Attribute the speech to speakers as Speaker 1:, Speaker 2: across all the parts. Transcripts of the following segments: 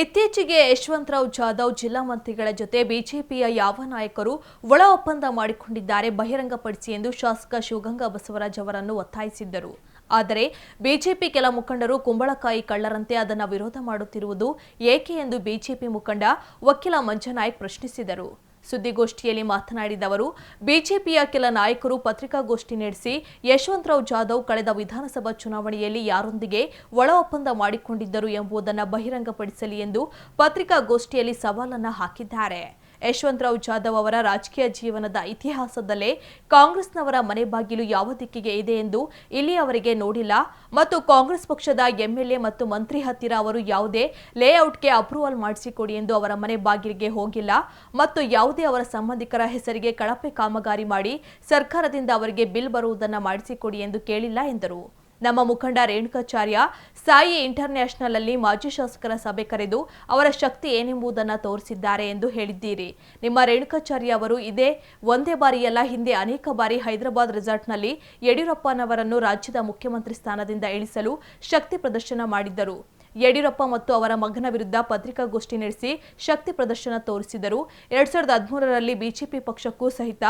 Speaker 1: ಇತ್ತೀಚೆಗೆ ಯಶವಂತರಾವ್ ಜಾಧವ್ ಜಿಲ್ಲಾ ಮಂತ್ರಿಗಳ ಜೊತೆ ಬಿಜೆಪಿಯ ಯಾವ ನಾಯಕರು ಒಳ ಒಪ್ಪಂದ ಮಾಡಿಕೊಂಡಿದ್ದಾರೆ ಬಹಿರಂಗಪಡಿಸಿ ಎಂದು ಶಾಸಕ ಶಿವಗಂಗಾ ಬಸವರಾಜ್ ಅವರನ್ನು ಒತ್ತಾಯಿಸಿದ್ದರು. ಆದರೆ ಬಿಜೆಪಿ ಕೆಲ ಮುಖಂಡರು ಕುಂಬಳಕಾಯಿ ಕಳ್ಳರಂತೆ ಅದನ್ನು ವಿರೋಧ ಮಾಡುತ್ತಿರುವುದು ಏಕೆ ಎಂದು ಬಿಜೆಪಿ ಮುಖಂಡ ವಕೀಲ ಮಂಜನಾಯ್ಕ್ ಪ್ರಶ್ನಿಸಿದರು. ಸುದ್ದಿಗೋಷ್ಠಿಯಲ್ಲಿ ಮಾತನಾಡಿದ ಅವರು, ಬಿಜೆಪಿಯ ಕೆಲ ನಾಯಕರು ಪತ್ರಿಕಾಗೋಷ್ಠಿ ನಡೆಸಿ ಯಶವಂತರಾವ್ ಜಾಧವ್ ಕಳೆದ ವಿಧಾನಸಭಾ ಚುನಾವಣೆಯಲ್ಲಿ ಯಾರೊಂದಿಗೆ ಒಳ ಒಪ್ಪಂದ ಮಾಡಿಕೊಂಡಿದ್ದರು ಎಂಬುದನ್ನು ಬಹಿರಂಗಪಡಿಸಲಿ ಎಂದು ಪತ್ರಿಕಾಗೋಷ್ಠಿಯಲ್ಲಿ ಸವಾಲನ್ನು ಹಾಕಿದ್ದಾರೆ. ಯಶವಂತರಾವ್ ಜಾಧವ್ ಅವರ ರಾಜಕೀಯ ಜೀವನದ ಇತಿಹಾಸದಲ್ಲೇ ಕಾಂಗ್ರೆಸ್ನವರ ಮನೆ ಬಾಗಿಲು ಯಾವ ದಿಕ್ಕಿಗೆ ಇದೆ ಎಂದು ಇಲ್ಲಿ ಅವರಿಗೆ ನೋಡಿಲ್ಲ. ಮತ್ತು ಕಾಂಗ್ರೆಸ್ ಪಕ್ಷದ ಎಂಎಲ್ಎ ಮತ್ತು ಮಂತ್ರಿ ಹತ್ತಿರ ಅವರು ಯಾವುದೇ ಲೇಔಟ್ಗೆ ಅಪ್ರೂವಲ್ ಮಾಡಿಸಿಕೊಡಿ ಎಂದು ಅವರ ಮನೆ ಬಾಗಿಲಿಗೆ ಹೋಗಿಲ್ಲ. ಮತ್ತು ಯಾವುದೇ ಅವರ ಸಂಬಂಧಿಕರ ಹೆಸರಿಗೆ ಕಳಪೆ ಕಾಮಗಾರಿ ಮಾಡಿ ಸರ್ಕಾರದಿಂದ ಅವರಿಗೆ ಬಿಲ್ ಬರುವುದನ್ನು ಮಾಡಿಸಿಕೊಡಿ ಎಂದು ಕೇಳಿಲ್ಲ ಎಂದರು. ನಮ್ಮ ಮುಖಂಡ ರೇಣುಕಾಚಾರ್ಯ, ಸಾಯಿ ಇಂಟರ್ನ್ಯಾಷನಲ್ ಅಲ್ಲಿ ಮಾಜಿ ಶಾಸಕರ ಸಭೆ ಕರೆದು ಅವರ ಶಕ್ತಿ ಏನೆಂಬುದನ್ನು ತೋರಿಸಿದ್ದಾರೆ ಎಂದು ಹೇಳಿದ್ದೀರಿ. ನಿಮ್ಮ ರೇಣುಕಾಚಾರ್ಯ ಅವರು ಇದೇ ಒಂದೇ ಬಾರಿಯಲ್ಲ, ಹಿಂದೆ ಅನೇಕ ಬಾರಿ ಹೈದರಾಬಾದ್ ರೆಸಾರ್ಟ್ನಲ್ಲಿ ಯಡಿಯೂರಪ್ಪನವರನ್ನು ರಾಜ್ಯದ ಮುಖ್ಯಮಂತ್ರಿ ಸ್ಥಾನದಿಂದ ಇಳಿಸಲು ಶಕ್ತಿ ಪ್ರದರ್ಶನ ಮಾಡಿದ್ದರು. ಯಡಿಯೂರಪ್ಪ ಮತ್ತು ಅವರ ಮಗನ ವಿರುದ್ಧ ಪತ್ರಿಕಾಗೋಷ್ಠಿ ನಡೆಸಿ ಶಕ್ತಿ ಪ್ರದರ್ಶನ ತೋರಿಸಿದರು. ಎರಡ್ ಸಾವಿರದ ಹದಿಮೂರರಲ್ಲಿ ಬಿಜೆಪಿ ಪಕ್ಷಕ್ಕೂ ಸಹಿತ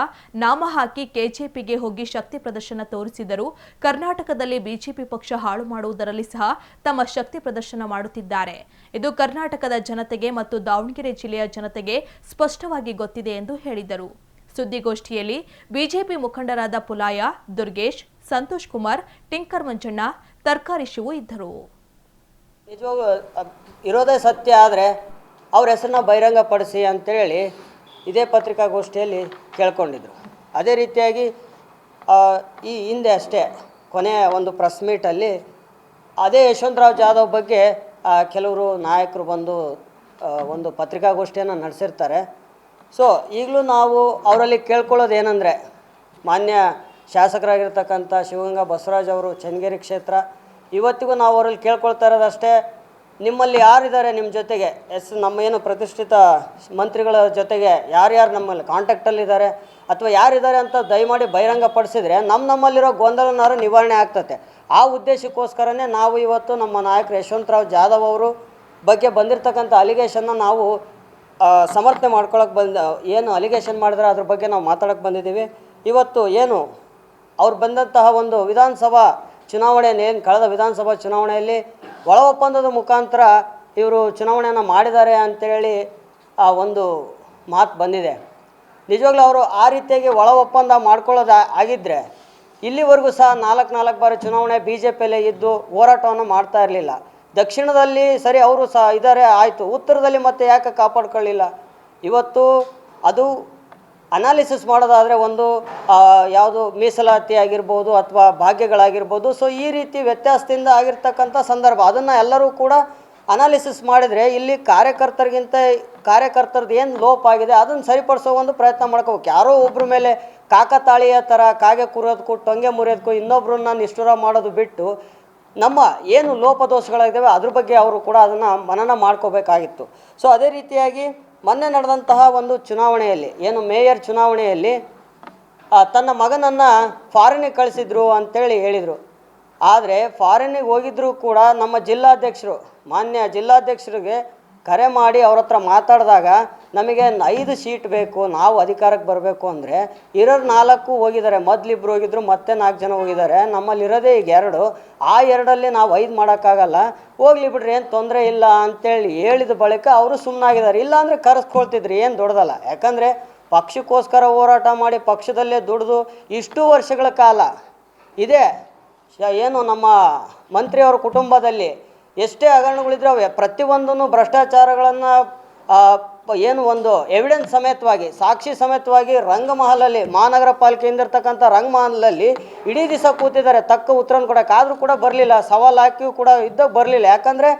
Speaker 1: ನಾಮ ಹಾಕಿ ಕೆಜೆಪಿಗೆ ಹೋಗಿ ಶಕ್ತಿ ಪ್ರದರ್ಶನ ತೋರಿಸಿದರು. ಕರ್ನಾಟಕದಲ್ಲಿ ಬಿಜೆಪಿ ಪಕ್ಷ ಹಾಳು ಮಾಡುವುದರಲ್ಲಿ ಸಹ ತಮ್ಮ ಶಕ್ತಿ ಪ್ರದರ್ಶನ ಮಾಡುತ್ತಿದ್ದಾರೆ. ಇದು ಕರ್ನಾಟಕದ ಜನತೆಗೆ ಮತ್ತು ದಾವಣಗೆರೆ ಜಿಲ್ಲೆಯ ಜನತೆಗೆ ಸ್ಪಷ್ಟವಾಗಿ ಗೊತ್ತಿದೆ ಎಂದು ಹೇಳಿದರು. ಸುದ್ದಿಗೋಷ್ಠಿಯಲ್ಲಿ ಬಿಜೆಪಿ ಮುಖಂಡರಾದ ಪುಲಾಯ, ದುರ್ಗೇಶ್, ಸಂತೋಷ್ ಕುಮಾರ್, ಟಿಂಕರ್ ಮಂಜಣ್ಣ, ತರ್ಕಾರಿ ಶಿವು ಇದ್ದರು.
Speaker 2: ನಿಜವಾಗೂ ಇರೋದೇ ಸತ್ಯ ಆದರೆ ಅವ್ರ ಹೆಸರನ್ನ ಬಹಿರಂಗಪಡಿಸಿ ಅಂತೇಳಿ ಇದೇ ಪತ್ರಿಕಾಗೋಷ್ಠಿಯಲ್ಲಿ ಕೇಳ್ಕೊಂಡಿದ್ರು. ಅದೇ ರೀತಿಯಾಗಿ ಈ ಹಿಂದೆ ಅಷ್ಟೇ ಕೊನೆಯ ಒಂದು ಪ್ರೆಸ್ ಮೀಟಲ್ಲಿ ಅದೇ ಯಶವಂತರಾವ್ ಜಾಧವ್ ಬಗ್ಗೆ ಕೆಲವರು ನಾಯಕರು ಬಂದು ಒಂದು ಪತ್ರಿಕಾಗೋಷ್ಠಿಯನ್ನು ನಡೆಸಿರ್ತಾರೆ. ಸೊ, ಈಗಲೂ ನಾವು ಅವರಲ್ಲಿ ಕೇಳ್ಕೊಳ್ಳೋದು ಏನಂದರೆ ಮಾನ್ಯ ಶಾಸಕರಾಗಿರ್ತಕ್ಕಂಥ ಶಿವಗಂಗಾ ಬಸವರಾಜ್ ಅವರು, ಚನ್ನಗಿರಿ ಕ್ಷೇತ್ರ ಇವತ್ತಿಗೂ ನಾವು ಅವರಲ್ಲಿ ಕೇಳ್ಕೊಳ್ತಾ ಇರೋದಷ್ಟೇ ನಿಮ್ಮಲ್ಲಿ ಯಾರಿದ್ದಾರೆ ನಿಮ್ಮ ಜೊತೆಗೆ? ಎಸ್, ನಮ್ಮ ಏನು ಪ್ರತಿಷ್ಠಿತ ಮಂತ್ರಿಗಳ ಜೊತೆಗೆ ಯಾರ್ಯಾರು ನಮ್ಮಲ್ಲಿ ಕಾಂಟ್ಯಾಕ್ಟಲ್ಲಿದ್ದಾರೆ ಅಥವಾ ಯಾರಿದ್ದಾರೆ ಅಂತ ದಯಮಾಡಿ ಬಹಿರಂಗಪಡಿಸಿದ್ರೆ ನಮ್ಮ ನಮ್ಮಲ್ಲಿರೋ ಗೊಂದಲನಾರು ನಿವಾರಣೆ ಆಗ್ತತೆ. ಆ ಉದ್ದೇಶಕ್ಕೋಸ್ಕರನೇ ನಾವು ಇವತ್ತು ನಮ್ಮ ನಾಯಕರು ಯಶವಂತರಾವ್ ಜಾಧವ್ ಅವರು ಬಗ್ಗೆ ಬಂದಿರತಕ್ಕಂಥ ಅಲಿಗೇಷನ್ನ ನಾವು ಸಮರ್ಥನೆ ಮಾಡ್ಕೊಳಕ್ಕೆ ಬಂದ, ಏನು ಅಲಿಗೇಷನ್ ಮಾಡಿದ್ರೆ ಅದ್ರ ಬಗ್ಗೆ ನಾವು ಮಾತಾಡೋಕ್ಕೆ ಬಂದಿದ್ದೀವಿ. ಇವತ್ತು ಏನು, ಅವ್ರು ಬಂದಂತಹ ಒಂದು ವಿಧಾನಸಭಾ ಚುನಾವಣೆಯಲ್ಲಿ ಏನು ಕಳೆದ ವಿಧಾನಸಭಾ ಚುನಾವಣೆಯಲ್ಲಿ ಒಳ ಒಪ್ಪಂದದ ಮುಖಾಂತರ ಇವರು ಚುನಾವಣೆಯನ್ನು ಮಾಡಿದ್ದಾರೆ ಅಂತೇಳಿ ಆ ಒಂದು ಮಾತು ಬಂದಿದೆ. ನಿಜವಾಗ್ಲೂ ಅವರು ಆ ರೀತಿಯಾಗಿ ಒಳ ಒಪ್ಪಂದ ಮಾಡ್ಕೊಳ್ಳೋದು ಆಗಿದ್ದರೆ ಇಲ್ಲಿವರೆಗೂ ಸಹ ನಾಲ್ಕು ನಾಲ್ಕು ಬಾರಿ ಚುನಾವಣೆ ಬಿ ಜೆ ಪಿಯಲ್ಲೇ ಇದ್ದು ಹೋರಾಟವನ್ನು ಮಾಡ್ತಾ ಇರಲಿಲ್ಲ. ದಕ್ಷಿಣದಲ್ಲಿ ಸರಿ ಅವರು ಸಹ ಇದ್ದಾರೆ ಆಯಿತು. ಉತ್ತರದಲ್ಲಿ ಮತ್ತೆ ಯಾಕೆ ಕಾಪಾಡ್ಕೊಳ್ಳಿಲ್ಲ? ಇವತ್ತು ಅದು ಅನಾಲಿಸಿಸ್ ಮಾಡೋದಾದರೆ ಒಂದು ಯಾವುದು ಮೀಸಲಾತಿ ಆಗಿರ್ಬೋದು ಅಥವಾ ಭಾಗ್ಯಗಳಾಗಿರ್ಬೋದು. ಸೊ ಈ ರೀತಿ ವ್ಯತ್ಯಾಸದಿಂದ ಆಗಿರ್ತಕ್ಕಂಥ ಸಂದರ್ಭ. ಅದನ್ನು ಎಲ್ಲರೂ ಕೂಡ ಅನಾಲಿಸಿಸ್ ಮಾಡಿದರೆ ಇಲ್ಲಿ ಕಾರ್ಯಕರ್ತರಿಗಿಂತ, ಕಾರ್ಯಕರ್ತರದ್ದು ಏನು ಲೋಪ ಆಗಿದೆ, ಅದನ್ನು ಸರಿಪಡಿಸೋ ಒಂದು ಪ್ರಯತ್ನ ಮಾಡ್ಕೋಬೇಕು. ಯಾರೋ ಒಬ್ಬರ ಮೇಲೆ ಕಾಕತಾಳಿಯ ಥರ ಕಾಗೆ ಕುರೋದಕ್ಕೂ ಟೊಂಗೆ ಮುರಿಯೋದಕ್ಕೂ ಇನ್ನೊಬ್ಬರನ್ನ ನಿಷ್ಠುರ ಮಾಡೋದು ಬಿಟ್ಟು ನಮ್ಮ ಏನು ಲೋಪದೋಷಗಳಾಗಿದ್ದಾವೆ ಅದ್ರ ಬಗ್ಗೆ ಅವರು ಕೂಡ ಅದನ್ನು ಮನನ ಮಾಡ್ಕೋಬೇಕಾಗಿತ್ತು. ಸೊ ಅದೇ ರೀತಿಯಾಗಿ ಮೊನ್ನೆ ನಡೆದಂತಹ ಒಂದು ಚುನಾವಣೆಯಲ್ಲಿ, ಏನು ಮೇಯರ್ ಚುನಾವಣೆಯಲ್ಲಿ ತನ್ನ ಮಗನನ್ನು ಫಾರಿನಿಗೆ ಕಳಿಸಿದ್ರು ಅಂತೇಳಿ ಹೇಳಿದರು. ಆದರೆ ಫಾರಿನಿಗೆ ಹೋಗಿದ್ದರೂ ಕೂಡ ನಮ್ಮ ಜಿಲ್ಲಾಧ್ಯಕ್ಷರು, ಮಾನ್ಯ ಜಿಲ್ಲಾಧ್ಯಕ್ಷರಿಗೆ ಕರೆ ಮಾಡಿ ಅವ್ರ ಹತ್ರ ಮಾತಾಡಿದಾಗ ನಮಗೆ ಐದು ಸೀಟ್ ಬೇಕು, ನಾವು ಅಧಿಕಾರಕ್ಕೆ ಬರಬೇಕು ಅಂದರೆ ಇರೋರು ನಾಲ್ಕು ಹೋಗಿದ್ದಾರೆ, ಮೊದಲಿಬ್ರು ಹೋಗಿದ್ರು, ಮತ್ತೆ ನಾಲ್ಕು ಜನ ಹೋಗಿದ್ದಾರೆ, ನಮ್ಮಲ್ಲಿ ಇರೋದೇ ಈಗ ಎರಡು. ಆ ಎರಡಲ್ಲಿ ನಾವು ಐದು ಮಾಡೋಕ್ಕಾಗಲ್ಲ. ಹೋಗ್ಲಿ ಬಿಡ್ರಿ, ಏನು ತೊಂದರೆ ಇಲ್ಲ ಅಂತೇಳಿ ಹೇಳಿದ ಬಳಿಕ ಅವರು ಸುಮ್ಮನಾಗಿದ್ದಾರೆ ಇಲ್ಲಾಂದರೆ ಕರೆಸ್ಕೊಳ್ತಿದ್ರು, ಏನು ದೊಡ್ಡದಲ್ಲ. ಯಾಕಂದರೆ ಪಕ್ಷಕ್ಕೋಸ್ಕರ ಹೋರಾಟ ಮಾಡಿ ಪಕ್ಷದಲ್ಲೇ ದುಡಿದು ಇಷ್ಟು ವರ್ಷಗಳ ಕಾಲ ಇದೆ. ಏನು ನಮ್ಮ ಮಂತ್ರಿಯವರ ಕುಟುಂಬದಲ್ಲಿ ಎಷ್ಟೇ ಹಗರಣಗಳಿದ್ರೆ ಪ್ರತಿಯೊಂದನ್ನು ಭ್ರಷ್ಟಾಚಾರಗಳನ್ನು ಏನು ಒಂದು ಎವಿಡೆನ್ಸ್ ಸಮೇತವಾಗಿ, ಸಾಕ್ಷಿ ಸಮೇತವಾಗಿ ರಂಗಮಹಲಲ್ಲಿ, ಮಹಾನಗರ ಪಾಲಿಕೆಯಿಂದ ಇರ್ತಕ್ಕಂಥ ರಂಗಮಹಲಲ್ಲಿ ಇಡೀ ದಿವಸ ಕೂತಿದ್ದಾರೆ. ತಕ್ಕ ಉತ್ತರನ ಕೊಡೋಕೆ ಕೂಡ ಬರಲಿಲ್ಲ. ಸವಾಲು ಹಾಕಿಯೂ ಕೂಡ ಇದ್ದಾಗ ಬರಲಿಲ್ಲ. ಯಾಕಂದರೆ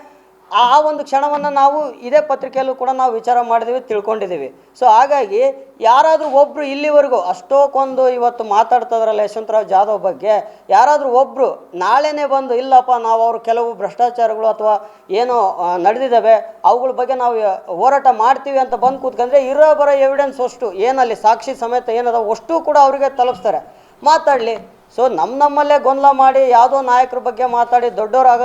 Speaker 2: ಆ ಒಂದು ಕ್ಷಣವನ್ನು ನಾವು ಇದೇ ಪತ್ರಿಕೆಯಲ್ಲೂ ಕೂಡ ನಾವು ವಿಚಾರ ಮಾಡಿದ್ದೀವಿ ತಿಳ್ಕೊಂಡಿದ್ದೀವಿ ಸೊ ಹಾಗಾಗಿ ಯಾರಾದರೂ ಒಬ್ಬರು ಇಲ್ಲಿವರೆಗೂ ಅಷ್ಟೋಕೊಂದು ಇವತ್ತು ಮಾತಾಡ್ತಿದ್ರಲ್ಲ ಯಶವಂತರಾವ್ ಜಾಧವ್ ಬಗ್ಗೆ, ಯಾರಾದರೂ ಒಬ್ಬರು ನಾಳೆನೇ ಬಂದು, ಇಲ್ಲಪ್ಪ, ನಾವು ಅವರು ಕೆಲವು ಭ್ರಷ್ಟಾಚಾರಗಳು ಅಥವಾ ಏನೋ ನಡೆದಿದ್ದಾವೆ, ಅವುಗಳ ಬಗ್ಗೆ ನಾವು ಹೋರಾಟ ಮಾಡ್ತೀವಿ ಅಂತ ಬಂದು ಕೂತ್ಕೊಂಡ್ರೆ ಇರೋ ಬರೋ ಎವಿಡೆನ್ಸ್ ಅಷ್ಟು ಏನಲ್ಲಿ ಸಾಕ್ಷಿ ಸಮೇತ ಏನದ ಅಷ್ಟು ಕೂಡ ಅವರಿಗೆ ತಲುಪಿಸ್ತಾರೆ. ಮಾತಾಡಲಿ. ಸೊ ನಮ್ಮ ನಮ್ಮಲ್ಲೇ ಗೊಂದಲ ಮಾಡಿ ಯಾವುದೋ ನಾಯಕರ ಬಗ್ಗೆ ಮಾತಾಡಿ ದೊಡ್ಡವರಾಗೋದು